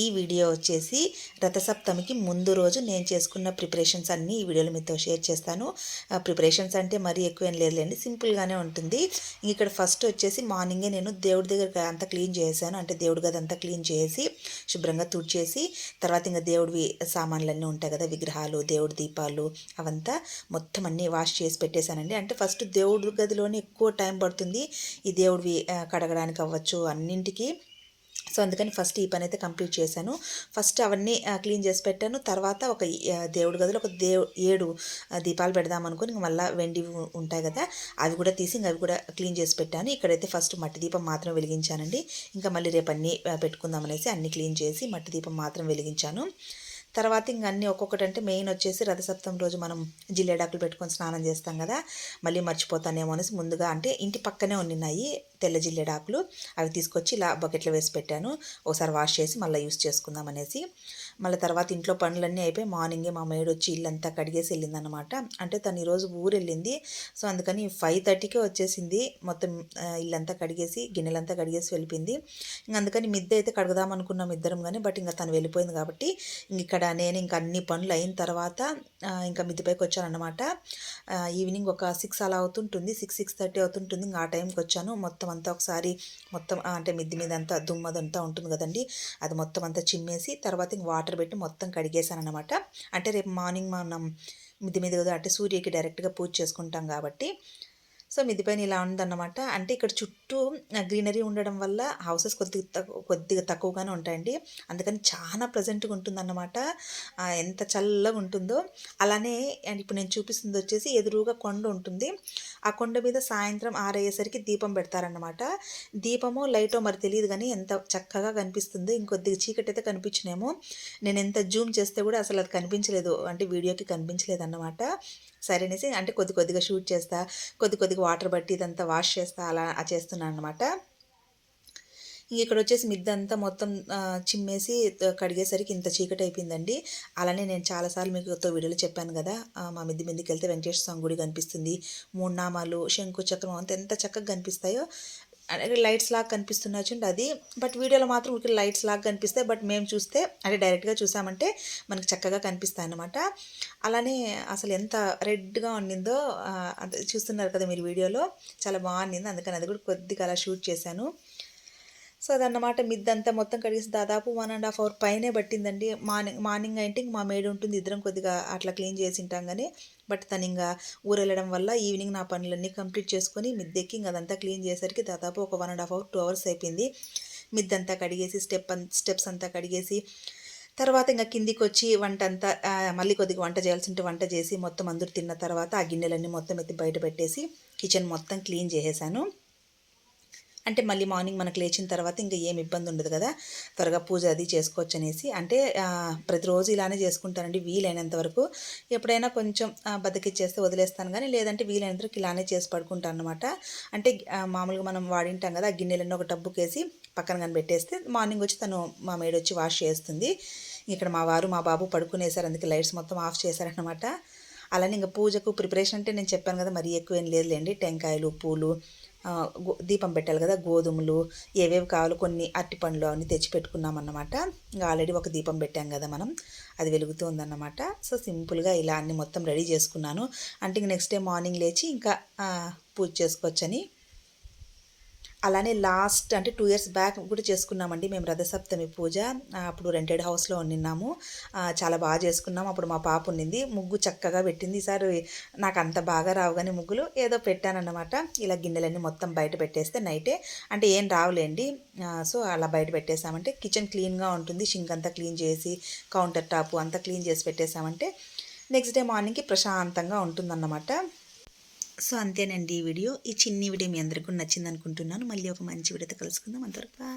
ఈ వీడియో వచ్చేసి రథసప్తమికి ముందు రోజు నేను చేసుకున్న ప్రిపరేషన్స్ అన్నీ ఈ వీడియోలో మీతో షేర్ చేస్తాను. ప్రిపరేషన్స్ అంటే మరీ ఎక్కువ ఏం లేదులేండి సింపుల్గానే ఉంటుంది. ఇక్కడ ఫస్ట్ వచ్చేసి మార్నింగే నేను దేవుడి దగ్గర అంతా క్లీన్ చేశాను అంటే దేవుడి గది అంతా క్లీన్ చేసి శుభ్రంగా తుడిచేసి తర్వాత ఇంకా దేవుడివి సామాన్లన్నీ ఉంటాయి కదా విగ్రహాలు దేవుడి దీపాలు అవంతా మొత్తం అన్నీ వాష్ చేసి పెట్టేశానండి. అంటే ఫస్ట్ దేవుడి గదిలోనే ఎక్కువ టైం పడుతుంది ఈ దేవుడివి కడగడానికి అవ్వచ్చు అన్నింటికి. సో అందుకని ఫస్ట్ ఈ పని అయితే కంప్లీట్ చేశాను. ఫస్ట్ అవన్నీ క్లీన్ చేసి పెట్టాను. తర్వాత ఒక దేవుడి గదిలో ఒక దేవు ఏడు దీపాలు పెడదాం అనుకుని మళ్ళీ వెండి ఉంటాయి కదా అవి కూడా తీసి ఇంక అవి కూడా క్లీన్ చేసి పెట్టాను. ఇక్కడైతే ఫస్ట్ మట్టి దీపం మాత్రం వెలిగించానండి. ఇంకా మళ్ళీ రేపు అన్నీ పెట్టుకుందాం అనేసి అన్ని క్లీన్ చేసి మట్టి దీపం మాత్రం వెలిగించాను. తర్వాత ఇంక అన్నీ ఒక్కొక్కటి అంటే మెయిన్ వచ్చేసి రథసప్తం రోజు మనం జిల్లేడాకులు పెట్టుకొని స్నానం చేస్తాం కదా. మళ్ళీ మర్చిపోతానేమో అనేసి ముందుగా అంటే ఇంటి పక్కనే ఉన్నాయి తెల్ల జిల్లేడాకులు అవి తీసుకొచ్చి ఇలా బకెట్లో వేసి పెట్టాను. ఒకసారి వాష్ చేసి మళ్ళీ యూస్ చేసుకుందాం అనేసి. మళ్ళీ తర్వాత ఇంట్లో పనులన్నీ అయిపోయి మార్నింగే మా మేడ్ వచ్చి ఇల్లంతా కడిగేసి వెళ్ళిందనమాట అంటే తను ఈరోజు ఊరు వెళ్ళింది. సో అందుకని ఫైవ్ థర్టీకే వచ్చేసింది. మొత్తం ఇల్లంతా కడిగేసి గిన్నెలంతా కడిగేసి వెళ్ళిపోయింది. ఇంక అందుకని మిద్దె అయితే కడగదాం అనుకున్నాం ఇద్దరం కానీ బట్ ఇంకా తను వెళ్ళిపోయింది కాబట్టి ఇంక ఇక్కడ నేను ఇంకా అన్ని పనులు అయిన తర్వాత ఇంకా మిద్దిపైకి వచ్చానమాట ఈవినింగ్ ఒక సిక్స్ అలా అవుతుంటుంది సిక్స్ సిక్స్ థర్టీ అవుతుంటుంది ఇంకా ఆ టైంకి వచ్చాను. మొత్తం అంతా ఒకసారి మొత్తం అంటే మిద్ది మీద అంతా దుమ్మదంతా ఉంటుంది కదండి. అది మొత్తం అంతా చిమ్మేసి తర్వాత ఇంక వాటర్ పెట్టి మొత్తం కడిగేశానమాట అనమాట అంటే రేపు మార్నింగ్ మనం మిద్దె మీద కదా అంటే సూర్యకి డైరెక్ట్గా పూజ చేసుకుంటాం కాబట్టి సో మిద్ది పైన ఇలా ఉందన్నమాట. అంటే ఇక్కడ చుట్టూ గ్రీనరీ ఉండడం వల్ల హౌసెస్ కొద్దిగా తక్కువ కొద్దిగా తక్కువగానే ఉంటాయండి. అందుకని చాలా ప్రజెంట్గా ఉంటుందన్నమాట. ఎంత చల్లగా ఉంటుందో. అలానే ఇప్పుడు నేను చూపిస్తుంది వచ్చేసి ఎదురుగా కొండ ఉంటుంది. ఆ కొండ మీద సాయంత్రం ఆరయ్యేసరికి దీపం పెడతారన్నమాట. దీపమో లైటో మరి తెలియదు కానీ ఎంత చక్కగా కనిపిస్తుంది ఇంకొద్దిగా చీకటి అయితే కనిపించినేమో. నేను ఎంత జూమ్ చేస్తే కూడా అసలు అది కనిపించలేదు. అంటే వీడియోకి కనిపించలేదు అన్నమాట సరే అనేసి అంటే కొద్ది కొద్దిగా షూట్ చేస్తా కొద్ది కొద్దిగా వాటర్ బట్టి ఇదంతా వాష్ చేస్తా అలా చేస్తున్నాను అనమాట ఇక్కడ వచ్చేసి మిద్దంతా మొత్తం చిమ్మేసి కడిగేసరికి ఇంత చీకటి అయిపోయిందండి. అలానే నేను చాలాసార్లు మీకు వీడియోలో చెప్పాను కదా మా మిద్ది మీదకి వెళ్తే వెంకటేశ్వర స్వామి గుడి కనిపిస్తుంది. మూడు నామాలు శంకు చక్రం అంత ఎంత చక్కగా కనిపిస్తాయో అంటే లైట్స్ లాగా కనిపిస్తున్నాయి చూడండి. అది బట్ వీడియోలో మాత్రం ఇక్కడ లైట్స్ లాగా కనిపిస్తాయి. బట్ మేము చూస్తే అంటే డైరెక్ట్గా చూసామంటే మనకి చక్కగా కనిపిస్తాయి అన్నమాట. అలానే అసలు ఎంత రెడ్గా ఉండిందో అది చూస్తున్నారు కదా మీరు వీడియోలో. చాలా బాగుండింది అందుకని అది కూడా కొద్దిగా అలా షూట్ చేశాను. సో అదన్నమాట మిద్దంతా మొత్తం కడిగేసి దాదాపు వన్ అండ్ హాఫ్ అవర్ పైనే పట్టిందండి. మార్నింగ్ మార్నింగ్ అయితే ఇంక మా మేడ్ ఉంటుంది ఇద్దరం కొద్దిగా అట్లా క్లీన్ చేసి ఉంటాం కానీ బట్ తను ఇంకా ఊరెళ్ళడం వల్ల ఈవినింగ్ నా పనులన్నీ కంప్లీట్ చేసుకొని మిద్దెక్కి ఇంక అదంతా క్లీన్ చేసరికి దాదాపు ఒక one and half hour two hours అయిపోయింది. మిద్దంతా కడిగేసి స్టెప్ అన్ స్టెప్స్ అంతా కడిగేసి తర్వాత ఇంకా కిందికి వచ్చి వంట అంతా మళ్ళీ కొద్దిగా వంట చేయాల్సి ఉంటే వంట చేసి మొత్తం అందరూ తిన్న తర్వాత ఆ గిన్నెలన్నీ మొత్తం ఎత్తి బయట పెట్టేసి కిచెన్ మొత్తం క్లీన్ చేసేసాను. అంటే మళ్ళీ మార్నింగ్ మనకు లేచిన తర్వాత ఇంకా ఏం ఇబ్బంది ఉండదు కదా. త్వరగా పూజ అది చేసుకోవచ్చు అనేసి అంటే ప్రతిరోజు ఇలానే చేసుకుంటానండి. వీలైనంత వరకు ఎప్పుడైనా కొంచెం బద్దకిచ్చేస్తే వదిలేస్తాను కానీ లేదంటే వీలైనంత వరకు ఇలానే చేసి పడుకుంటాను అనమాట అంటే మామూలుగా మనం వాడింటాం కదా ఆ గిన్నెలన్నీ ఒక టబ్బుకేసి పక్కన కానీ పెట్టేస్తే మార్నింగ్ వచ్చి తను మా మేడ వచ్చి వాష్ చేస్తుంది. ఇక్కడ మా వారు మా బాబు పడుకునేసారు. అందుకే లైట్స్ మొత్తం ఆఫ్ చేశారనమాట అలానే ఇంకా పూజకు ప్రిపరేషన్ అంటే నేను చెప్పాను కదా మరీ ఎక్కువ ఏం లేదులేండి. టెంకాయలు పూలు దీపం పెట్టాలి కదా గోధుమలు ఏవేవి కావాలో కొన్ని అరటిపండ్లు అవన్నీ తెచ్చి పెట్టుకున్నాం అన్నమాట ఇంకా ఆల్రెడీ ఒక దీపం పెట్టాం కదా మనం అది వెలుగుతూ ఉందన్నమాట సో సింపుల్గా ఇలా అన్ని మొత్తం రెడీ చేసుకున్నాను. అంటే ఇంక నెక్స్ట్ డే మార్నింగ్ లేచి ఇంకా పూజ చేసుకోవచ్చని అలానే లాస్ట్ అంటే టూ ఇయర్స్ బ్యాక్ కూడా చేసుకున్నామండి మేము రథసప్తమి పూజ. అప్పుడు రెంటెడ్ హౌస్లో ఉన్నాము చాలా బాగా చేసుకున్నాం అప్పుడు మా పాప ఉన్నింది. ముగ్గు చక్కగా పెట్టింది. ఈసారి నాకు అంత బాగా రావు కానీ ముగ్గులు ఏదో పెట్టానన్నమాట. ఇలా గిన్నెలన్నీ మొత్తం బయట పెట్టేస్తే నైటే. అంటే ఏం రావులేండి. సో అలా బయట పెట్టేసామంటే కిచెన్ క్లీన్గా ఉంటుంది. షింక్ అంతా క్లీన్ చేసి కౌంటర్ టాప్ అంతా క్లీన్ చేసి పెట్టేసామంటే నెక్స్ట్ డే మార్నింగ్కి ప్రశాంతంగా ఉంటుందన్నమాట. సో అంతేనండి ఈ వీడియో. ఈ చిన్ని వీడియో మీ అందరికీ నచ్చింది అనుకుంటున్నాను మళ్ళీ ఒక మంచి వీడియోతో కలుసుకుందాం. అంతవరకు.